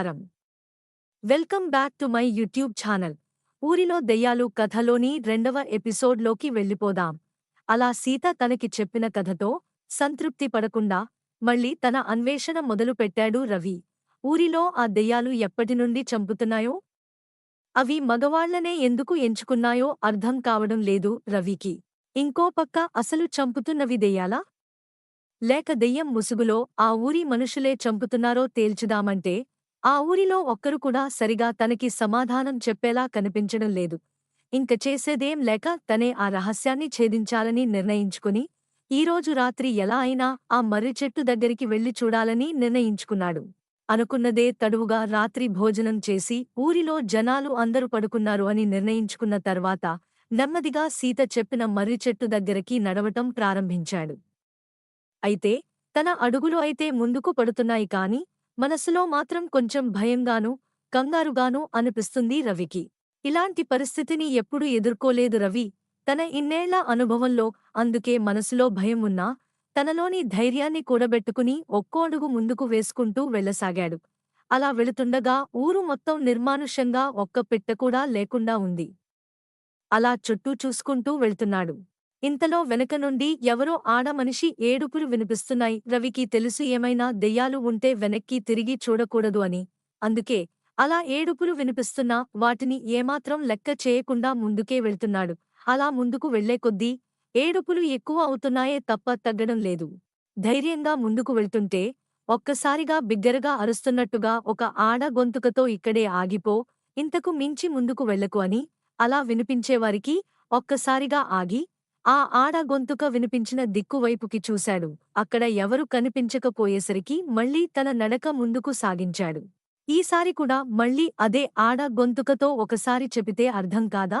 నమస్కారం. Welcome back to my YouTube channel. ఊరిలో దెయ్యాలు కథలోని రెండవ ఎపిసోడ్లోకి వెళ్ళిపోదాం. అలా సీత తనకి చెప్పిన కథతో సంతృప్తి పడకుండా మళ్ళీ తన అన్వేషణ మొదలుపెట్టాడు రవి. ఊరిలో ఆ దెయ్యాలు ఎప్పటినుండి చంపుతున్నాయో? అవి మగవాళ్ళనే ఎందుకు ఎంచుకున్నాయో అర్థం కావడం లేదు రవికి. ఇంకో పక్క అసలు చంపుతున్నవి దెయ్యాలా? లేక దెయ్యం ముసుగులో ఆ ఊరి మనుషులే చంపుతున్నారో తేల్చుదామంటే ఆ ఊరిలో ఒక్కరు కూడా సరిగా తనకి సమాధానం చెప్పేలా కనిపించడం లేదు. ఇంక చేసేదేం లేక తనే ఆ రహస్యాన్ని ఛేదించాలని నిర్ణయించుకుని ఈరోజు రాత్రి ఎలా అయినా ఆ మర్రి చెట్టు దగ్గరికి వెళ్ళి చూడాలని నిర్ణయించుకున్నాడు. అనుకున్నదే తడువుగా రాత్రి భోజనం చేసి ఊరిలో జనాలు అందరూ పడుకున్నారు అని నిర్ణయించుకున్న తర్వాత నెమ్మదిగా సీత చెప్పిన మర్రి చెట్టు దగ్గరికి నడవటం ప్రారంభించాడు. అయితే తన అడుగులు అయితే ముందుకు పడుతున్నాయి కాని మనసులో మాత్రం కొంచెం భయంగానూ కంగారుగానూ అనిపిస్తుంది రవికి. ఇలాంటి పరిస్థితిని ఎప్పుడూ ఎదుర్కోలేదు రవి. తన ఇన్నేళ్ళ అనుభవంలో అందుకే మనసులో భయం ఉన్నా తనలోని ధైర్యాన్ని కూడబెట్టుకుని ఒక్కో అడుగు ముందుకు వేసుకుంటూ వెళ్ళసాగాడు అలా వెళుతుండగా ఊరు మొత్తం నిర్మానుష్యంగా ఒక్క పెట్టకూడా లేకుండా ఉంది. అలా చుట్టూ చూసుకుంటూ వెళ్తున్నాడు. ఇంతలో వెనక నుండి ఎవరో ఆడమనిషి ఏడుపులు వినిపిస్తున్నాయి. రవికి తెలుసు ఏమైనా దెయ్యాలు ఉంటే వెనక్కి తిరిగి చూడకూడదు అని. అందుకే అలా ఏడుపులు వినిపిస్తున్నా వాటిని ఏమాత్రం లెక్క చేయకుండా ముందుకే వెళ్తున్నాడు. అలా ముందుకు వెళ్ళే కొద్దీ ఏడుపులు ఎక్కువ అవుతున్నాయే తప్ప తగ్గడం లేదు. ధైర్యంగా ముందుకు వెళ్తుంటే ఒక్కసారిగా బిగ్గరగా అరుస్తున్నట్టుగా ఒక ఆడ గొంతుకతో ఇక్కడే ఆగిపో ఇంతకు మించి ముందుకు వెళ్ళకు అని అలా వినిపించేవారికి ఒక్కసారిగా ఆగి ఆ ఆడ గొంతుక వినిపించిన దిక్కువైపుకి చూశాడు. అక్కడ ఎవరు కనిపించకపోయేసరికి మళ్ళీ తన నడక ముందుకు సాగించాడు. ఈసారి కూడా మళ్ళీ అదే ఆడ గొంతుకతో ఒకసారి చెబితే అర్థం కాదా?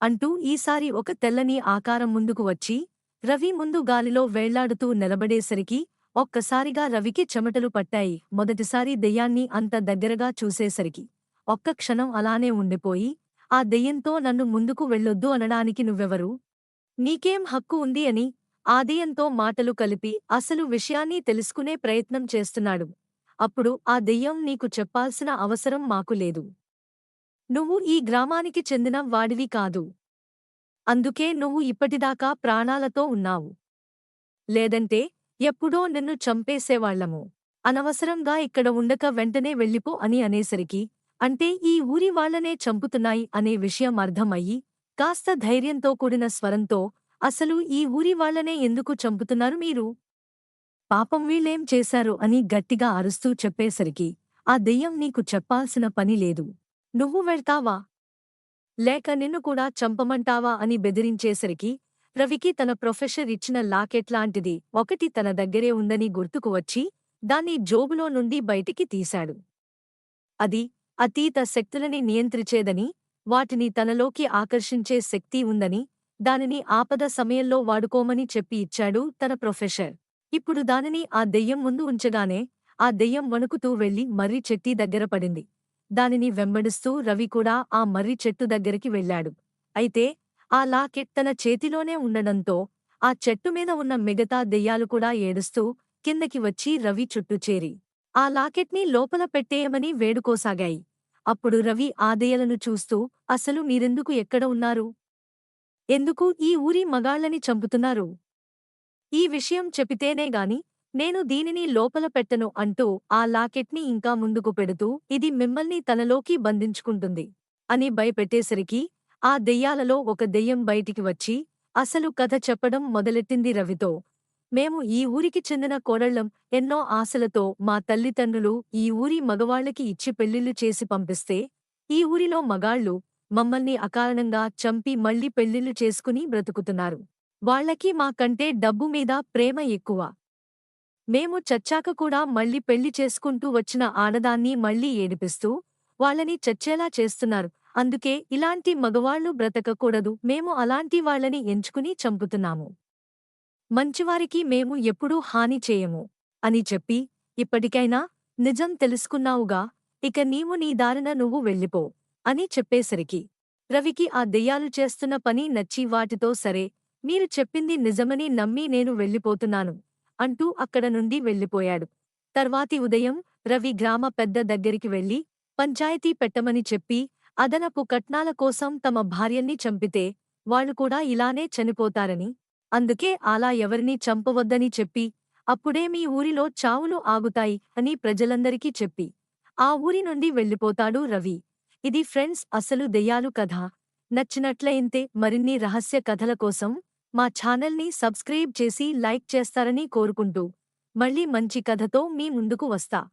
అంటూ ఈసారి ఒక తెల్లని ఆకారం ముందుకు వచ్చి రవి ముందు గాలిలో వేళ్ళాడుతూ నిలబడేసరికి ఒక్కసారిగా రవికి చెమటలు పట్టాయి. మొదటిసారి దెయ్యాన్ని అంత దగ్గరగా చూసేసరికి ఒక్క క్షణం అలానే ఉండిపోయి ఆ దెయ్యంతో నన్ను ముందుకు వెళ్ళొద్దు అనడానికి నువ్వెవరు? నీకేం హక్కు ఉంది అని ఆదయంతో మాటలు కలిపి అసలు విషయాన్ని తెలుసుకునే ప్రయత్నం చేస్తున్నాడు. అప్పుడు ఆ దెయ్యం నీకు చెప్పాల్సిన అవసరం మాకు లేదు. నువ్వు ఈ గ్రామానికి చెందిన వాడివి కాదు. అందుకే నువ్వు ఇప్పటిదాకా ప్రాణాలతో ఉన్నావు. లేదంటే ఎప్పుడో నిన్ను చంపేసేవాళ్ళము అనవసరంగా ఇక్కడ ఉండక వెంటనే వెళ్ళిపో అని అనేసరికి అంటే ఈ ఊరి వాళ్ళనే చంపుతున్నాయి అనే విషయం అర్థమయ్యి కాస్త ధైర్యంతో కూడిన స్వరంతో అసలు ఈ ఊరి వాళ్ళనే ఎందుకు చంపుతున్నారు మీరు? పాపం వీళ్ళేం చేశారు? అని గట్టిగా అరుస్తూ చెప్పేసరికి ఆ దెయ్యం నీకు చెప్పాల్సిన పని లేదు. నువ్వు వెళ్తావా? లేక నిన్ను కూడా చంపమంటావా? అని బెదిరించేసరికి రవికి తన ప్రొఫెసర్ ఇచ్చిన లాకెట్లాంటిది ఒకటి తన దగ్గరే ఉందని గుర్తుకు వచ్చి దాన్ని జోబులో నుండి బయటికి తీశాడు. అది అతీత శక్తులని నియంత్రించేదని వాటిని తనలోకి ఆకర్షించే శక్తి ఉందని దానిని ఆపద సమయంలో వాడుకోమని చెప్పి ఇచ్చాడు తన ప్రొఫెసర్. ఇప్పుడు దానిని ఆ దెయ్యం ముందు ఉంచగానే ఆ దెయ్యం వణుకుతూ వెళ్ళి మర్రి చెట్టి దగ్గర పడింది. దానిని వెంబడిస్తూ రవి కూడా ఆ మర్రి చెట్టు దగ్గరికి వెళ్ళాడు అయితే ఆ లాకెట్ తన చేతిలోనే ఉండడంతో ఆ చెట్టు మీద ఉన్న మిగతా దెయ్యాలు కూడా ఏడుస్తూ కిందకి వచ్చి రవి చుట్టూ చేరి. ఆ లాకెట్ని లోపల పెట్టేయమని వేడుకోసాగాయి. అప్పుడు రవి ఆదయలను చూస్తూ అసలు మీరెందుకు ఎక్కడ ఉన్నారు? ఎందుకు ఈ ఊరి మగాళ్ళని చంపుతున్నారు? ఈ విషయం చెపితేనే గాని నేను దీనిని లోపల పెట్టను అంటూ ఆ లాకెట్ని ఇంకా ముందుకు పెడుతూ ఇది మిమ్మల్ని తనలోకి బంధించుకుంటుంది అని భయపెట్టేసరికి ఆ దెయ్యాలలో ఒక దెయ్యం బయటికి వచ్చి అసలు కథ చెప్పడం మొదలెట్టింది రవితో? మేము ఈ ఊరికి చెందిన కోడళ్ళం ఎన్నో ఆశలతో మా తల్లిదండ్రులు ఈ ఊరి మగవాళ్ళకి ఇచ్చి పెళ్ళిళ్ళు చేసి పంపిస్తే ఈ ఊరిలో మగాళ్ళు మమ్మల్ని అకారణంగా చంపి మళ్ళీ పెళ్ళిళ్ళు చేసుకుని బ్రతుకుతున్నారు. వాళ్ళకి మా కంటే డబ్బు మీద ప్రేమ ఎక్కువ. మేము చచ్చాక కూడా మళ్ళీ పెళ్ళి చేసుకుంటూ వచ్చిన ఆడదాన్ని మళ్ళీ ఏడిపిస్తూ వాళ్ళని చచ్చేలా చేస్తున్నారు. అందుకే ఇలాంటి మగవాళ్ళు బ్రతకకూడదు. మేము అలాంటి వాళ్ళని ఎంచుకుని చంపుతున్నాము. మంచివారికి మేము ఎప్పుడూ హాని చేయము. అని చెప్పి ఇప్పటికైనా నిజం తెలుసుకున్నావుగా ఇక నీవు నీ దారిన నువ్వు వెళ్ళిపో అని చెప్పేసరికి రవికి ఆ దెయ్యాలు చేస్తున్న పని నచ్చి వాటితో సరే మీరు చెప్పింది నిజమని నమ్మి నేను వెళ్ళిపోతున్నాను అంటూ అక్కడ నుండి వెళ్ళిపోయాడు. తర్వాతి ఉదయం రవి గ్రామ పెద్ద దగ్గరికి వెళ్ళి పంచాయతీ పెట్టమని చెప్పి అదనపు కట్నాల కోసం తమ భార్యన్ని చంపితే వాళ్ళు కూడా ఇలానే చనిపోతారని అందుకే అలా ఎవరినీ చంపవద్దని చెప్పి అప్పుడే మీ ఊరిలో చావులు ఆగుతాయి అని ప్రజలందరికీ చెప్పి ఆ ఊరి నుండి వెళ్ళిపోతాడు రవి. ఇది ఫ్రెండ్స్ అసలు దెయ్యాలు కథ. నచ్చినట్లయింతే మరిన్ని రహస్య కథల కోసం మా ఛానల్ని సబ్స్క్రైబ్ చేసి లైక్ చేస్తారని కోరుకుంటూ మళ్ళీ మంచి కథతో మీ ముందుకు వస్తా.